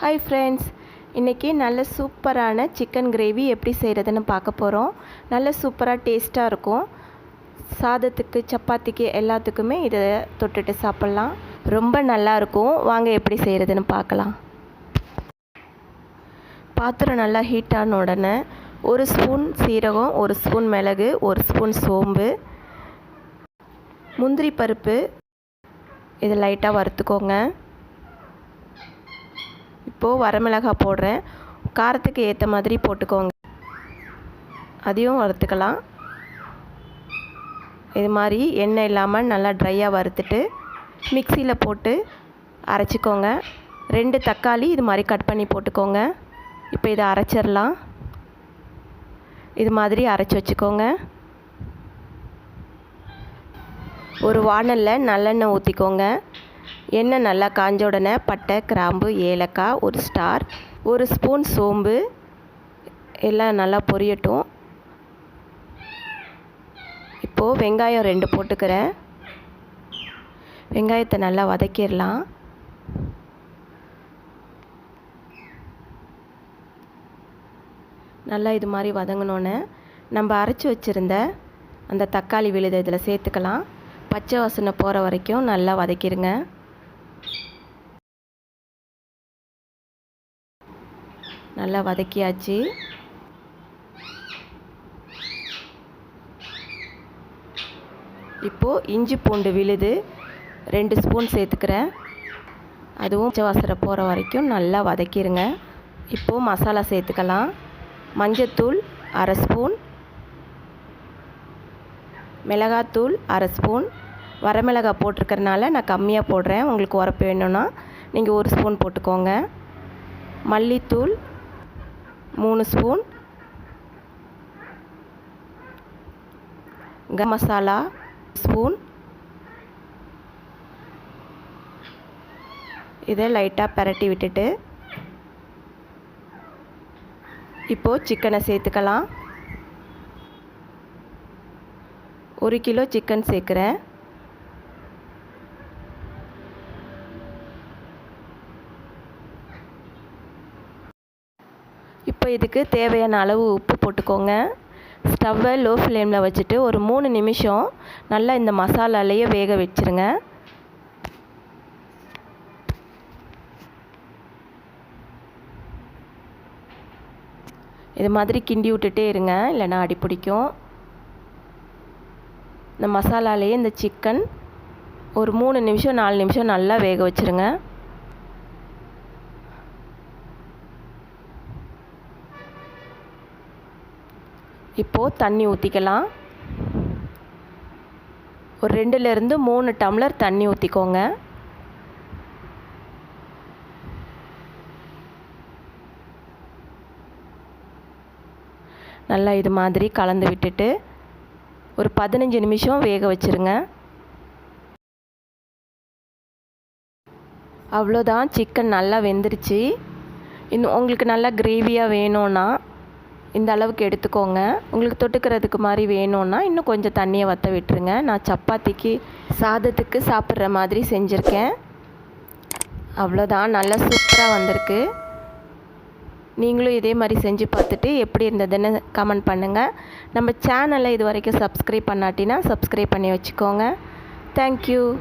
Hi friends இன்றைக்கி நல்ல சூப்பரான சிக்கன் கிரேவி எப்படி செய்கிறதுன்னு பார்க்க போகிறோம் நல்ல சூப்பராக டேஸ்ட்டாக இருக்கும். சாதத்துக்கு சப்பாத்திக்கு எல்லாத்துக்குமே இதை தொட்டுட்டு சாப்பிட்லாம். ரொம்ப நல்லா இருக்கும். வாங்க எப்படி செய்கிறதுன்னு பார்க்கலாம். பாத்திரம் நல்லா ஹீட் ஆன உடனே ஒரு ஸ்பூன் சீரகம் ஒரு ஸ்பூன் மிளகு ஒரு ஸ்பூன் சோம்பு முந்திரி பருப்பு. இதை லைட்டாக வறுத்துக்கோங்க. இப்போது வரமிளகாய் போடுறேன். காரத்துக்கு ஏற்ற மாதிரி போட்டுக்கோங்க. அதையும் வறுத்துக்கலாம். இது மாதிரி எண்ணெய் இல்லாமல் நல்லா ட்ரையாக வறுத்துட்டு மிக்சியில் போட்டு அரைச்சிக்கோங்க. ரெண்டு தக்காளி இது மாதிரி கட் பண்ணி போட்டுக்கோங்க. இப்போ இதை அரைச்சிடலாம். இது மாதிரி அரைச்சி வச்சுக்கோங்க. ஒரு வானலில் நல்லெண்ணெய் ஊற்றிக்கோங்க எண்ணெய் நல்லா காஞ்ச உடனே பட்டை கிராம்பு ஏலக்காய் ஒரு ஸ்டார் ஒரு ஸ்பூன் சோம்பு எல்லாம் நல்லா பொரியட்டும். இப்போது வெங்காயம் ரெண்டு போட்டுக்கிறேன். வெங்காயத்தை நல்லா வதக்கிடலாம். நல்லா இது மாதிரி வதங்கினோன்னே நம்ம அரைச்சி வச்சுருந்த அந்த தக்காளி விழுதை இதில் சேர்த்துக்கலாம். பச்சை வாசனை போகிற வரைக்கும் நல்லா வதக்கிடுங்க. நல்லா வதக்கியாச்சு. இப்போது இஞ்சி பூண்டு விழுது ரெண்டு ஸ்பூன் சேர்த்துக்கிறேன். அதுவும் பச்சை வாசனை போகிற வரைக்கும் நல்லா வதக்கிடுங்க இப்போது மசாலா சேர்த்துக்கலாம். மஞ்சத்தூள் அரை ஸ்பூன். மிளகாத்தூள் அரை ஸ்பூன். வரமிளகாய் போட்டிருக்கறனால நான் கம்மியாக போடுறேன். உங்களுக்கு உரப்பு வேணும்னா நீங்கள் ஒரு ஸ்பூன் போட்டுக்கோங்க. மல்லித்தூள் மூணு ஸ்பூன் கரம் மசாலா ஸ்பூன். இதை லைட்டாக பரட்டி விட்டுட்டு இப்போது சிக்கனை சேர்த்துக்கலாம். ஒரு கிலோ சிக்கன் சேர்க்குறேன். இப்போ இதுக்கு தேவையான அளவு உப்பு போட்டுக்கோங்க. ஸ்டவ்வை லோ ஃப்ளேமில் வச்சுட்டு ஒரு மூணு நிமிஷம் நல்லா இந்த மசாலாலேயே வேக வச்சுருங்க. இது மாதிரி கிண்டி விட்டுட்டே இருங்க இல்லைனா அடி பிடிக்கும். இந்த மசாலாலேயே இந்த சிக்கன் ஒரு மூணு நிமிஷம் நாலு நிமிஷம் நல்லா வேக வச்சுருங்க. இப்போது தண்ணி ஊற்றிக்கலாம் ஒரு ரெண்டுலேருந்து மூணு டம்ளர் தண்ணி ஊற்றிக்கோங்க நல்லா இது மாதிரி கலந்து விட்டுட்டு ஒரு பதினஞ்சு நிமிஷம் வேக வச்சுருங்க. அவ்வளோதான் சிக்கன் நல்லா வெந்துருச்சு. இன்னும் உங்களுக்கு நல்லா கிரேவியாக வேணும்னா இந்த அளவுக்கு எடுத்துக்கோங்க. உங்களுக்கு தொட்டுக்கிறதுக்கு மாதிரி வேணும்னா இன்னும் கொஞ்சம் தண்ணியை வற்ற விட்டுருங்க. நான் சப்பாத்திக்கு சாதத்துக்கு சாப்பிட்ற மாதிரி செஞ்சுருக்கேன். அவ்வளோதான். நல்லா சூப்பராக வந்திருக்கு. நீங்களும் இதே மாதிரி செஞ்சு பார்த்துட்டு எப்படி இருந்ததுன்னு கமெண்ட் பண்ணுங்கள் நம்ம சேனலை இது வரைக்கும் சப்ஸ்கிரைப் பண்ணாட்டினா சப்ஸ்கிரைப் பண்ணி வச்சுக்கோங்க. தேங்க்யூ